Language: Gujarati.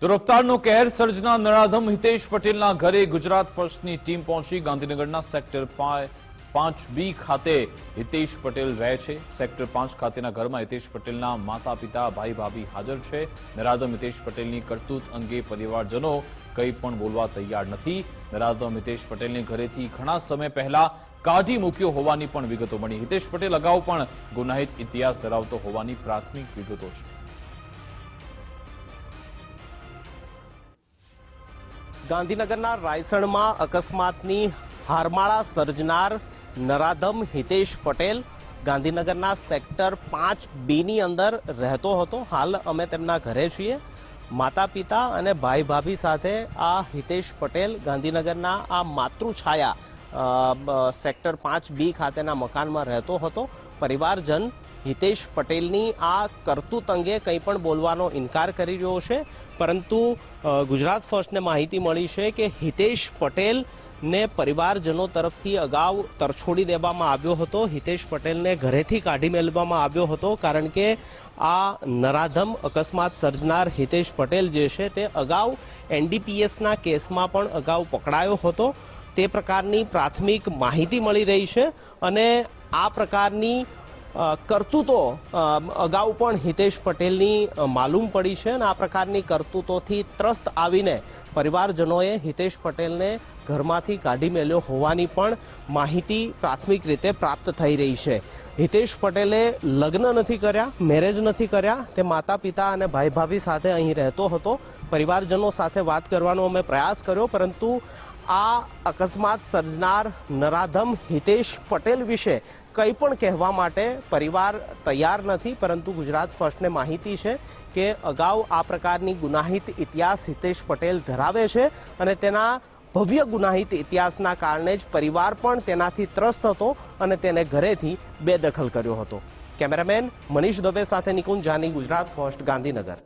તો રફતારનો કહેર સર્જના નરાધમ હિતેશ પટેલના ઘરે ગુજરાત ફર્સ્ટની ટીમ પહોંચી. ગાંધીનગરના સેક્ટર પાંચ બી ખાતે હિતેશ પટેલ રહે છે. સેક્ટર પાંચ ખાતેના ઘરમાં હિતેશ પટેલના માતા પિતા ભાઈ ભાભી હાજર છે. નરાધમ હિતેશ પટેલની કરતૂત અંગે પરિવારજનો કંઈ પણ બોલવા તૈયાર નથી. નરાધમ હિતેશ પટેલને ઘરેથી ઘણા સમય પહેલા કાઢી મૂક્યો હોવાની પણ વિગતો મળી. હિતેશ પટેલ અગાઉ પણ ગુનાહિત ઇતિહાસ ધરાવતો હોવાની પ્રાથમિક વિગતો છે. ગાંધીનગરના રાયસણમાં અકસ્માતની હારમાળા સર્જનાર નરાધમ હિતેશ પટેલ ગાંધીનગરના સેક્ટર પાંચ બીની અંદર રહેતો હતો. હાલ અમે તેમના ઘરે છીએ. માતા પિતા અને ભાઈ ભાભી સાથે આ હિતેશ પટેલ ગાંધીનગરના આ માતૃછાયા સેક્ટર પાંચ બી ખાતેના મકાનમાં રહેતો હતો. પરિવારજન હિતેશ પટેલની આ કરતૂત અંગે કંઈ પણ બોલવાનો ઇનકાર કરી રહ્યો છે. પરંતુ ગુજરાત ફર્સ્ટને માહિતી મળી છે કે હિતેશ પટેલ ને પરિવારજનો તરફથી અગાઉ તરછોડી દેવામાં આવ્યો હતો. હિતેશ પટેલને ઘરેથી કાઢી મેળવવામાં આવ્યો હતો કારણ કે આ નરાધમ અકસ્માત સર્જનાર હિતેશ પટેલ જે છે તે અગાઉ એનડીપીએસના કેસમાં પણ અગાઉ પકડાયો હતો. તે પ્રકારની પ્રાથમિક માહિતી મળી રહી છે અને આ પ્રકારની કરતૂતો અગાઉ પણ હિતેશ પટેલની માલુમ પડી છે અને આ પ્રકારની કરતૂતોથી ત્રસ્ત આવીને પરિવારજનોએ હિતેશ પટેલને ઘરમાંથી કાઢી મેલ્યો હોવાની પણ માહિતી પ્રાથમિક રીતે પ્રાપ્ત થઈ રહી છે. હિતેશ પટેલે લગ્ન નથી કર્યા, મેરેજ નથી કર્યા, તે માતા પિતા અને ભાઈ ભાભી સાથે અહીં રહેતો હતો. પરિવારજનો સાથે વાત કરવાનો અમે પ્રયાસ કર્યો, પરંતુ આ અકસ્માત સર્જનાર નરાધમ હિતેશ પટેલ વિશે કંઈ પણ કહેવા માટે પરિવાર તૈયાર નથી, પરંતુ ગુજરાત ફર્સ્ટને માહિતી છે કે અગાઉ આ પ્રકારની ગુનાહિત ઇતિહાસ હિતેશ પટેલ ધરાવે છે અને તેના ભવ્ય ગુનાહિત ઇતિહાસના કારણે જ પરિવાર પણ તેનાથી ત્રસ્ત હતો અને તેને ઘરેથી બેદખલ કર્યો હતો. કેમેરામેન મનીષ દવે સાથે નિકુંજ જાની, ગુજરાત ફર્સ્ટ, ગાંધીનગર.